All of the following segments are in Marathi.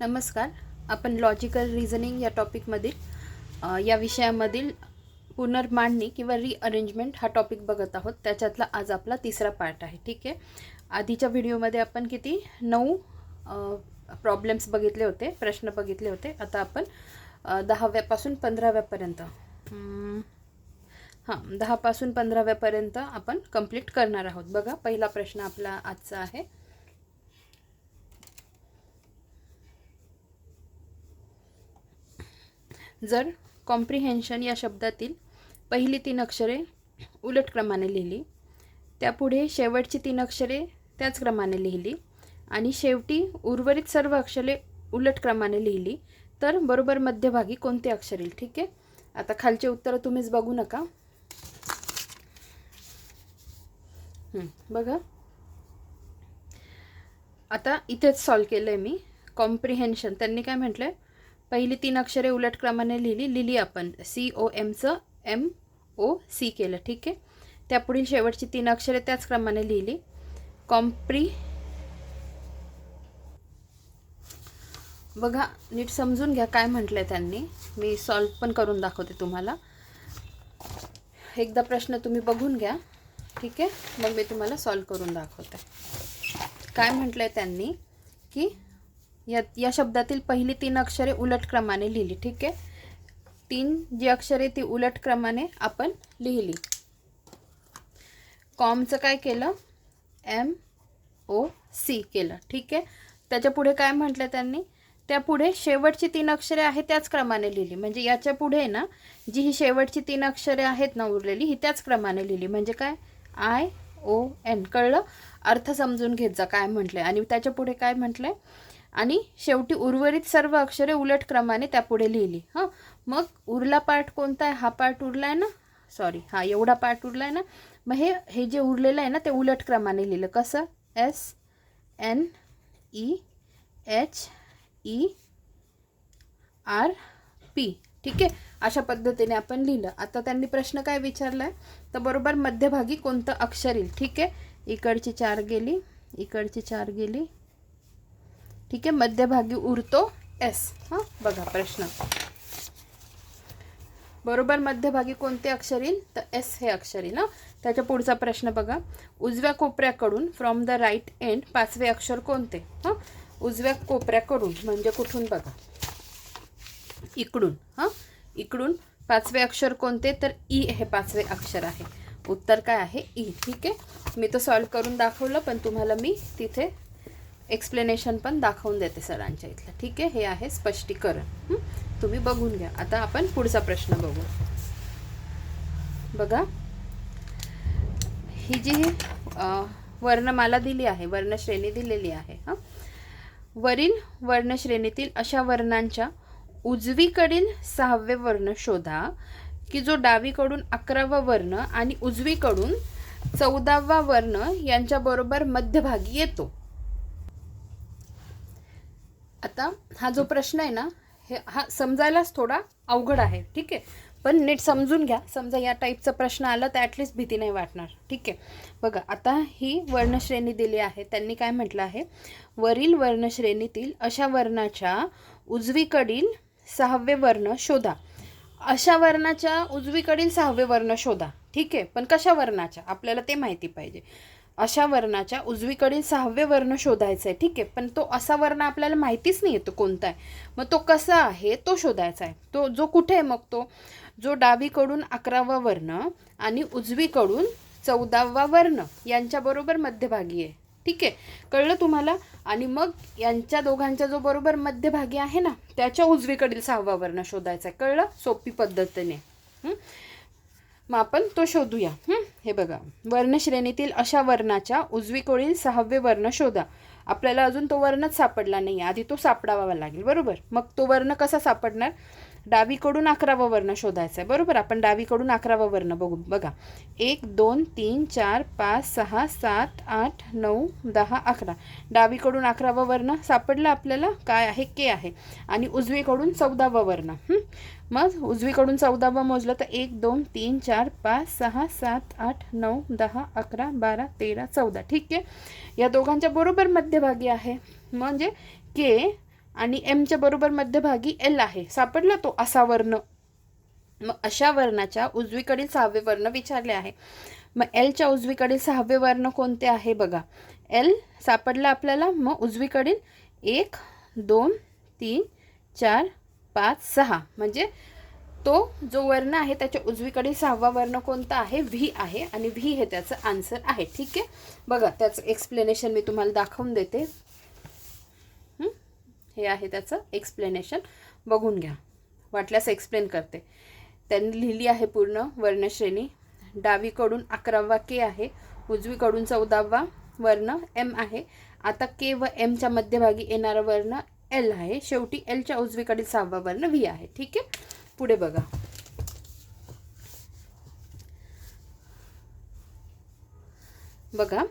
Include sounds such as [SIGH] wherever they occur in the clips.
नमस्कार. आपण लॉजिकल रिझनिंग या टॉपिकमधील या विषयामधील पुनर्मांडणी किंवा रिअरेंजमेंट हा टॉपिक बघत आहोत. त्याच्यातला आज आपला तिसरा पार्ट आहे. ठीक आहे? आधीच्या व्हिडिओमध्ये आपण किती? नऊ प्रॉब्लेम्स बघितले होते प्रश्न बघितले होते. आता आपण दहाव्यापासून पंधराव्यापर्यंत हां दहापासून पंधराव्यापर्यंत आपण कंप्लीट करणार आहोत. बघा पहिला प्रश्न आपला आजचा आहे. जर कॉम्प्रिहेन्शन या शब्दातील पहिली तीन अक्षरे उलट क्रमाने लिहिली त्यापुढे शेवटची तीन अक्षरे त्याच क्रमाने लिहिली आणि शेवटी उर्वरित सर्व अक्षरे उलट क्रमाने लिहिली तर बरोबर मध्यभागी कोणते अक्षर येईल? ठीक आहे? आता खालचे उत्तरं तुम्हीच बघू नका. बघा. आता इथेच सॉल्व केलं आहे मी. कॉम्प्रिहेन्शन त्यांनी काय म्हटलं आहे पहिली तीन अक्षरे उलट क्रमाने लिहिली. लिहिली आपण. सी ओ एमचं एम ओ सी केलं. ठीक आहे? त्यापुढील शेवटची तीन अक्षरे त्याच क्रमाने लिहिली. कॉम्प्री बघा नीट समजून घ्या काय म्हटलं आहे त्यांनी. मी सॉल्व पण करून दाखवते तुम्हाला. एकदा प्रश्न तुम्ही बघून घ्या. ठीक आहे? मग मी तुम्हाला सॉल्व करून दाखवते. काय म्हटलं आहे त्यांनी? की या या शब्दातील पहिली तीन अक्षरे उलट क्रमाने लिहिली ठीक आहे? तीन जी अक्षरे ती उलट क्रमाने आपण लिहिली. कॉमचं काय केलं? एम ओ सी केलं ठीक आहे? त्याच्या पुढे काय म्हटलं त्यांनी? त्यापुढे शेवटची तीन अक्षरे आहेत त्याच क्रमाने लिहिली. म्हणजे याच्यापुढे ना जी ही शेवटची तीन अक्षरे आहेत ना उरलेली ही त्याच क्रमाने लिहिली. म्हणजे काय? I O N. कळलं? अर्थ समजून घेत जा काय म्हटलंय. आणि त्याच्या पुढे काय म्हटलंय? आणि शेवटी उर्वरित सर्व अक्षरे उलट क्रमाने त्यापुढे लिहिली. हां? मग उरला पार्ट कोणता आहे? हा पार्ट उरला आहे ना? सॉरी हा एवढा पार्ट उरला आहे ना? मग हे हे जे उरलेलं आहे ना ते उलट क्रमाने लिहिलं. कसं? S N E H E R P ठीक आहे? अशा पद्धतीने आपण लिहिलं. आता त्यांनी प्रश्न काय विचारला आहे तर बरोबर मध्यभागी कोणतं अक्षर येईल? ठीक आहे? इकडची चार गेली. इकडची चार गेली. ठीक आहे मध्यभागी उरतो एस हां बघा प्रश्न. बरोबर मध्यभागी कोणते अक्षर येईल? तर एस हे अक्षर येईल ना त्याच्या पुढचा प्रश्न बघा. उजव्या कोपऱ्याकडून फ्रॉम द राईट एंड पाचवे अक्षर कोणते? हां उजव्या कोपऱ्याकडून म्हणजे कुठून बघा? इकडून हां. इकडून पाचवे अक्षर कोणते? तर ई हे पाचवे अक्षर आहे. उत्तर काय आहे? ई ठीक आहे? मी तर सॉल्व करून दाखवलं पण तुम्हाला मी तिथे एक्सप्लेनेशन पण दाखवून देते सरांच्या इथलं. ठीक आहे? हे आहे स्पष्टीकरण. तुम्ही बघून घ्या. आता आपण पुढचा प्रश्न बघू. बघा. ही जी वर्णमाला दिली आहे वर्णश्रेणी दिलेली आहे हां? वरील वर्णश्रेणीतील अशा वर्णांच्या उजवीकडील सहावे वर्ण शोधा की जो डावीकडून अकरावा वर्ण आणि उजवीकडून चौदावा वर्ण यांच्याबरोबर मध्यभागी येतो. आता हा जो प्रश्न आहे ना हे हा समजायलाच थोडा अवघड आहे ठीक आहे? पण नीट समजून घ्या. समजा या टाईपचा प्रश्न आला तर ॲटलिस्ट भीती नाही वाटणार ठीक आहे? बघा आता ही वर्णश्रेणी दिली आहे. त्यांनी काय म्हटलं आहे? वरील वर्णश्रेणीतील अशा वर्णाच्या उजवीकडील सहावे वर्ण शोधा. अशा वर्णाच्या उजवीकडील सहावे वर्ण शोधा ठीक आहे? पण कशा वर्णाच्या? आपल्याला ते माहिती पाहिजे. अशा वर्णाच्या उजवीकडील सहावे वर्ण शोधायचा आहे ठीक आहे? पण तो असा वर्ण आपल्याला माहितीच नाही येतो कोणता आहे. मग तो कसा आहे? तो शोधायचा आहे. तो जो कुठे आहे मग तो? जो डावीकडून अकरावा वर्ण आणि उजवीकडून चौदावा वर्ण यांच्याबरोबर मध्यभागी आहे. ठीक आहे? कळलं तुम्हाला? आणि मग यांच्या दोघांच्या जो बरोबर मध्यभागी आहे ना त्याच्या उजवीकडील सहावा वर्ण शोधायचा आहे. कळलं? सोपी पद्धतीने. हं? मग आपण तो शोधूया. हे? बघा. वर्णश्रेणीतील अशा वर्णाच्या उजवीकडील सहावे वर्ण शोधा. आपल्याला अजून तो वर्णच सापडला नाही आधी तो सापडावा लागेल. बरोबर? मग तो वर्ण कसा सापडणार? डावीकडून अकरावा वर्ण शोधायचा आहे बरोबर? आपण डावीकडून अकरावा वर्ण बघू. बघा. एक दोन तीन चार पाच सहा सात आठ नऊ दहा अकरा. डावीकडून अकरावा वर्ण सापडला आपल्याला? काय आहे? के आहे. आणि उजवीकडून चौदावा वर्ण. मग उजवीकडून चौदावं मोजलं तर एक दोन तीन चार पाच सहा सात आठ नऊ दहा अकरा बारा तेरा चौदा. ठीक आहे? या दोघांच्या बरोबर मध्यभागी आहे. म्हणजे के आणि एमच्या बरोबर मध्यभागी एल आहे. सापडला तो असा वर्ण. मग अशा वर्णाच्या उजवीकडील सहावे वर्ण विचारले आहे. मग एलच्या उजवीकडील सहावे वर्ण कोणते आहे बघा. एल सापडला आपल्याला मग उजवीकडील एक दोन तीन चार पाच सहा. म्हणजे तो जो वर्ण आहे त्याच्या उजवीकडे सहावा वर्ण कोणता आहे? व्ही आहे आणि व्ही हे त्याचं आन्सर आहे. ठीक आहे? बघा त्याचं एक्सप्लेनेशन मी तुम्हाला दाखवून देते. हे? आहे त्याचं एक्सप्लेनेशन बघून घ्या. वाटल्यास एक्सप्लेन करते. त्यांनी लिहिली आहे पूर्ण वर्णश्रेणी. डावीकडून अकरावा के आहे. उजवीकडून चौदावा वर्ण एम आहे. आता के व एमच्या मध्यभागी येणारा वर्ण एल आहे. शेवटी एलच्या उजवीकडील सहावा वर्ण व्ही आहे. ठीक आहे? पुढे बघा. बघा.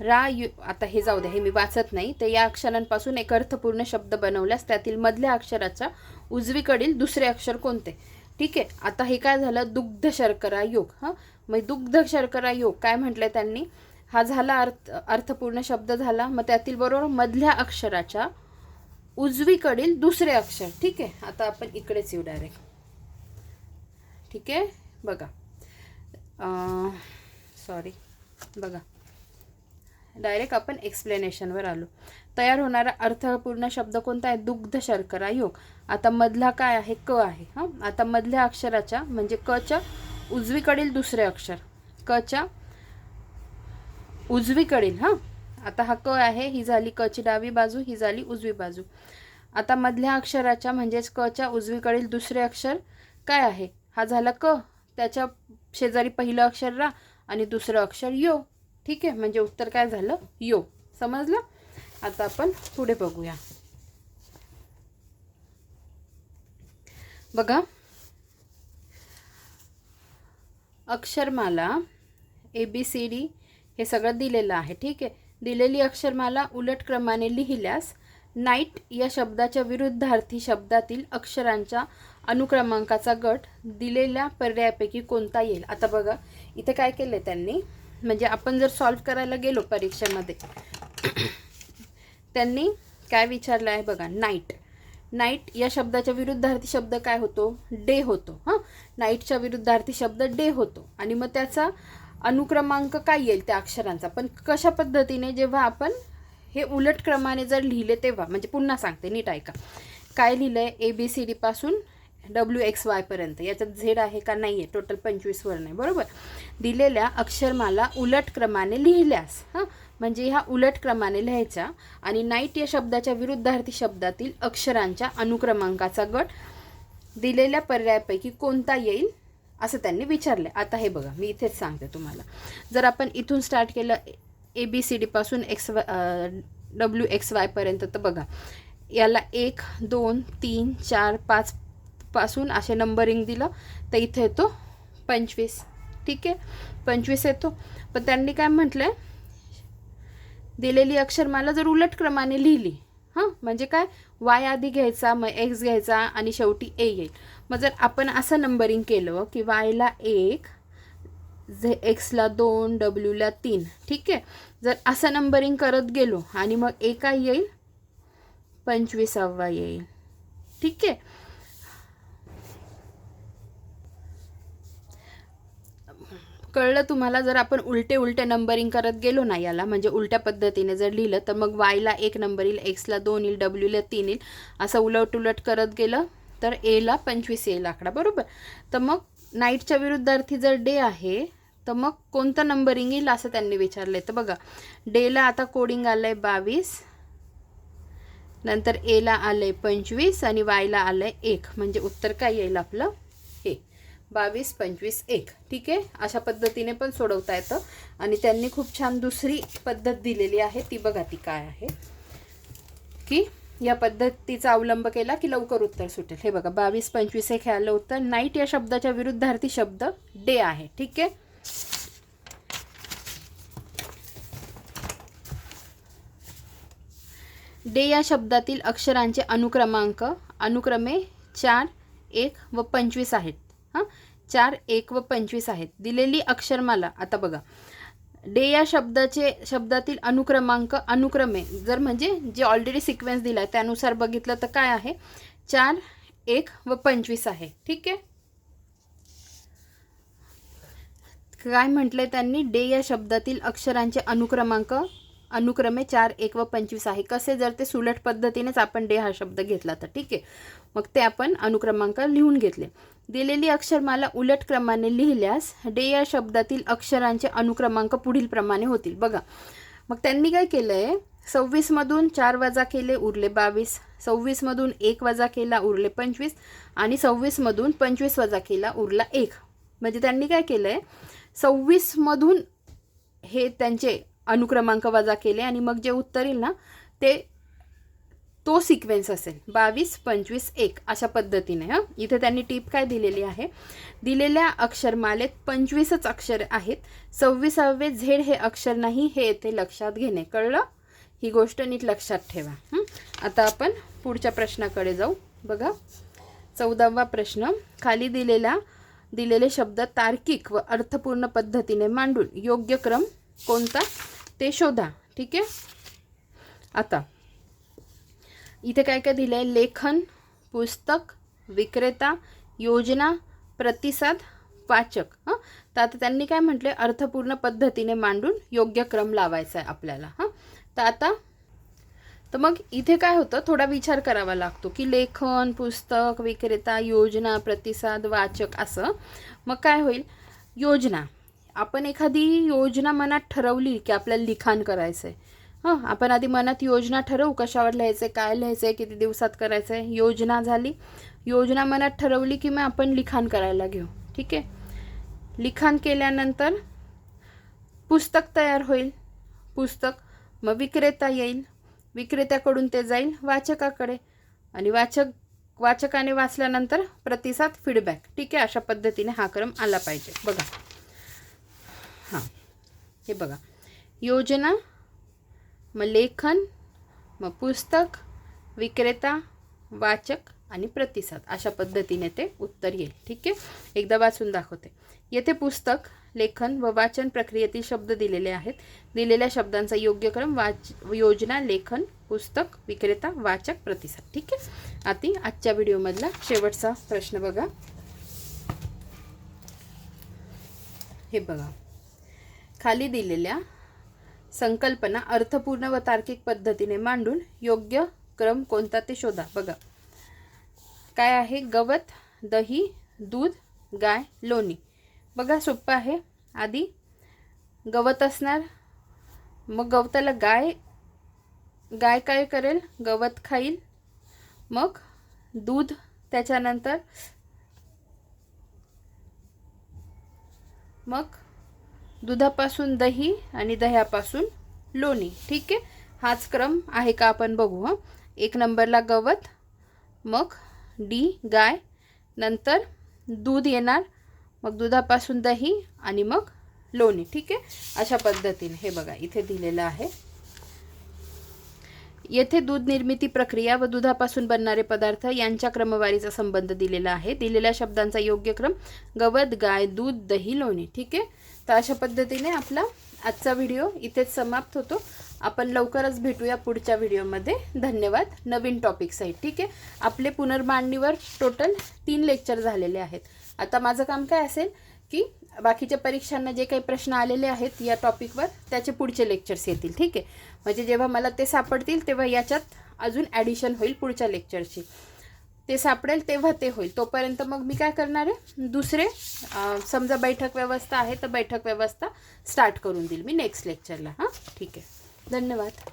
रा यु आता हे जाऊ द्या. हे मी वाचत नाही. तर या अक्षरांपासून एक अर्थपूर्ण शब्द बनवल्यास त्यातील मधल्या अक्षराच्या उजवीकडील दुसरे अक्षर कोणते? ठीक आहे? आता हे काय झालं? दुग्ध शर्करा योग. हां? मग दुग्ध शर्करा योग. काय म्हटलंय त्यांनी? हा झाला अर्थ अर्थपूर्ण शब्द झाला. मग त्यातील बरोबर मधल्या अक्षराच्या उजवीकडील दुसरे अक्षर. ठीक आहे? आता आपण इकडेच येऊ डायरेक्ट ठीक आहे? बघा. सॉरी बघा. डायरेक्ट आपण एक्सप्लेनेशनवर आलो. तयार होणारा अर्थपूर्ण शब्द कोणता आहे? दुग्ध शर्करा योग आता मधला काय आहे? क आहे. हां? आता मधल्या अक्षराच्या म्हणजे कच्या उजवीकडील दुसरे अक्षर. कच्या उजवीकडील हां? आता हा क आहे ही झाली कची डावी बाजू ही झाली उजवी बाजू. आता मधल्या अक्षराच्या म्हणजेच कच्या उजवीकडील दुसरे अक्षर काय आहे? हा झाला क. त्याच्या शेजारी पहिलं अक्षर रा आणि दुसरं अक्षर यो. ठीक आहे? म्हणजे उत्तर काय झालं? यो. समजलं? आता आपण पुढे बघूया. बघा. अक्षरमाला ए बी सी डी हे सगळं दिलेलं आहे. ठीक आहे? दिलेली अक्षरमाला उलट क्रमाने लिहिल्यास नाईट या शब्दाच्या विरुद्धार्थी शब्दातील अक्षरांच्या अनुक्रमांकाचा गट दिलेल्या पर्यायापैकी कोणता येईल? आता बघा इथे काय केलं त्यांनी? म्हणजे आपण जर सॉल्व करायला गेलो परीक्षेमध्ये [COUGHS] त्यांनी काय विचारलं आहे बघा नाईट. नाईट या शब्दाच्या विरुद्धार्थी शब्द काय होतो? डे होतो. हां? नाईटच्या विरुद्धार्थी शब्द डे होतो. आणि मग त्याचा अनुक्रमांक काय येईल त्या अक्षरांचा? पण कशा पद्धतीने जेव्हा आपण हे उलट क्रमाने जर लिहिले तेव्हा म्हणजे पुन्हा सांगते नीट ऐका. काय लिहिलं आहे ए बी सी डीपासून डब्ल्यू एक्स वायपर्यंत याच्यात झेड आहे का नाही आहे टोटल पंचवीस वर्ण आहे बरोबर? दिलेल्या अक्षरमाला उलट क्रमाने लिहिल्यास हां? म्हणजे ह्या उलट क्रमाने लिहायच्या आणि नाईट या शब्दाच्या विरुद्धार्थी शब्दातील अक्षरांच्या अनुक्रमांकाचा गट दिलेल्या पर्यायापैकी कोणता येईल? असं त्यांनी विचारलं आता हे बघा मी इथेच सांगते तुम्हाला. जर आपण इथून स्टार्ट केलं ए बी सी डीपासून एक्स वाय डब्ल्यू एक्स वायपर्यंत तर बघा याला एक दोन तीन चार पाच पासून असे नंबरिंग दिलं तर इथे येतो पंचवीस. ठीक आहे? पंचवीस येतो. पण त्यांनी काय म्हटलं आहे दिलेली अक्षरमाला जर उलट क्रमाने लिहिली हां? म्हणजे काय? वाय आधी घ्यायचा मग एक्स घ्यायचा आणि शेवटी ए येईल. मग जर आपण असं नंबरिंग केलं की वायला एक झे एक्सला दोन डब्ल्यूला तीन ठीक आहे? जर असं नंबरिंग करत गेलो आणि मग ए काय येईल? पंचवीसावा येईल. ठीक आहे? कळलं तुम्हाला? जर आपण उलटे उलटे नंबरिंग करत गेलो ना याला म्हणजे उलट्या पद्धतीने जर लिहिलं तर मग वायला एक नंबर येईल एक्सला दोन येईल डब्ल्यूला तीन येईल असं उलट उलट करत गेलं तर एला पंचवीस येईल आकडा बरोबर? तर मग नाईटच्या विरुद्धार्थी जर डे आहे तर मग कोणतं नंबरिंग येईल असं त्यांनी विचारलं तर बघा डेला आता कोडिंग आलं आहे बावीस नंतर एला आलं आहे पंचवीस आणि वायला आलं आहे एक. म्हणजे उत्तर काय येईल आपलं? बावीस पंचवीस एक. ठीक आहे? अशा पद्धतीने पण सोडवता येतं. आणि त्यांनी खूप छान दुसरी पद्धत दिलेली आहे. ती बघा ती काय आहे. की या पद्धतीचा अवलंब केला की लवकर उत्तर सुटेल. हे बघा बावीस पंचवीस एक हे आलं उत्तर. नाईट या शब्दाच्या विरुद्धार्थी शब्द डे आहे. ठीक आहे? डे या शब्दातील अक्षरांचे अनुक्रमांक अनुक्रमे चार एक व पंचवीस आहेत. हां? चार एक व पंचवीस आहेत. दिलेली अक्षरमाला आता बघा. डे या शब्दाचे शब्दातील अनुक्रमांक अनुक्रमे जर म्हणजे जे ऑलरेडी सिक्वेन्स दिला आहे त्यानुसार बघितलं तर काय आहे? चार एक व पंचवीस आहे. ठीक आहे? काय म्हटलंय त्यांनी? डे या शब्दातील अक्षरांचे अनुक्रमांक अनुक्रमे चार एक व पंचवीस आहे. कसे? जर ते सुलट पद्धतीनेच आपण डे हा शब्द घेतला तर ठीक आहे. मग ते आपण अनुक्रमांक लिहून घेतले. दिलेली अक्षरमाला उलट क्रमाने लिहिल्यास डे या शब्दातील अक्षरांचे अनुक्रमांक पुढील प्रमाणे होतील. बघा. मग त्यांनी काय केलं आहे सव्वीसमधून चार वजा केले उरले बावीस. सव्वीसमधून एक वजा केला उरले पंचवीस. आणि सव्वीसमधून पंचवीस वजा केला उरला एक. म्हणजे त्यांनी काय केलं आहे सव्वीसमधून हे त्यांचे अनुक्रमांक वजा केले आणि मग जे उत्तर येईल ना ते तो सिक्वेन्स असेल. बावीस पंचवीस एक अशा पद्धतीने हां. इथे त्यांनी टीप काय दिलेली आहे? दिलेल्या अक्षरमालेत पंचवीसच अक्षर आहेत. सव्वीसावे झेड हे अक्षर नाही हे येथे लक्षात घेणे. कळलं? ही गोष्ट नीट लक्षात ठेवा आता आपण पुढच्या प्रश्नाकडे जाऊ. बघा. चौदावा प्रश्न. खाली दिलेला दिलेले शब्द तार्किक व अर्थपूर्ण पद्धतीने मांडून योग्य क्रम कोणता? ते शोधा ठीक आहे? आता इथे काय काय दिलं आहे लेखन पुस्तक विक्रेता योजना प्रतिसाद वाचक हां? तर आता त्यांनी काय म्हटले अर्थपूर्ण पद्धतीने मांडून योग्य क्रम लावायचा आहे आपल्याला हां? तर आता तर मग इथे काय होतं? थोडा विचार करावा लागतो की लेखन पुस्तक विक्रेता योजना प्रतिसाद वाचक असं मग काय होईल? योजना. आपण एखादी योजना मनात ठरवली की आपल्याला लिखाण करायचं आहे हां आपण आधी मनात योजना ठरवू कशावर लिहायचं आहे काय लिहायचं आहे किती दिवसात करायचं आहे योजना झाली. योजना मनात ठरवली की मग आपण लिखाण करायला घेऊ. ठीक आहे? लिखाण केल्यानंतर पुस्तक तयार होईल. पुस्तक मग विक्रेता येईल. विक्रेत्याकडून ते जाईल वाचकाकडे. आणि वाचक वाचकाने वाचल्यानंतर प्रतिसाद फीडबॅक ठीक आहे? अशा पद्धतीने हा क्रम आला पाहिजे. बघा. हां. हे बघा. योजना मग लेखन मग पुस्तक विक्रेता वाचक आणि प्रतिसाद. अशा पद्धतीने ते उत्तर येईल. ठीक आहे? एकदा वाचून दाखवते. येथे पुस्तक लेखन व वाचन प्रक्रियेतील शब्द दिलेले आहेत. दिलेल्या शब्दांचा योग्य क्रम वाच योजना लेखन पुस्तक विक्रेता वाचक प्रतिसाद. ठीक आहे? आती आजच्या व्हिडिओमधला शेवटचा प्रश्न बघा. हे बघा. खाली दिलेल्या संकल्पना अर्थपूर्ण व तार्किक पद्धतीने मांडून योग्य क्रम कोणता ते शोधा. बघा. काय आहे? गवत दही दूध गाय लोणी. बघा सोपं आहे. आधी गवत असणार. मग गवताला गाय गाय काय करेल? गवत खाईल. मग दूध त्याच्यानंतर मग दुधापासून दही आणि दह्यापासून लोणी. ठीक आहे? हाच क्रम आहे का आपण बघू हां? एक नंबरला गवत मग डी गाय नंतर दूध येणार मग दुधापासून दही आणि मग लोणी. ठीक आहे? अशा पद्धतीने हे बघा इथे दिलेलं आहे. येथे दूध निर्मिती प्रक्रिया व दुधापासून बनणारे पदार्थ यांच्या क्रमवारीचा संबंध दिलेला आहे. दिलेल्या शब्दांचा योग्य क्रम गवत गाय दूध दही लोणी. ठीक आहे? तर अशा पद्धतीने आपला आजचा व्हिडिओ इथेच समाप्त होतो. आपण लवकरच भेटूया पुढच्या व्हिडिओमध्ये. धन्यवाद. नवीन टॉपिक्स आहेत ठीक आहे? आपले पुनर्मांडणीवर टोटल तीन लेक्चर झालेले आहेत. आता माझं काम काय असेल की बाकीच्या परीक्षांना जे काही प्रश्न आलेले आहेत या टॉपिकवर त्याचे पुढचे लेक्चर्स येतील ठीक आहे? म्हणजे जेव्हा मला ते सापडतील तेव्हा याच्यात अजून ॲडिशन होईल पुढच्या लेक्चरची ते सापडेल तेव्हा ते होईल. तोपर्यंत मग मी काय करणार आहे? दुसरे समजा बैठक व्यवस्था आहे तर बैठक व्यवस्था स्टार्ट करून देईल मी नेक्स्ट लेक्चरला हां? ठीक आहे. धन्यवाद.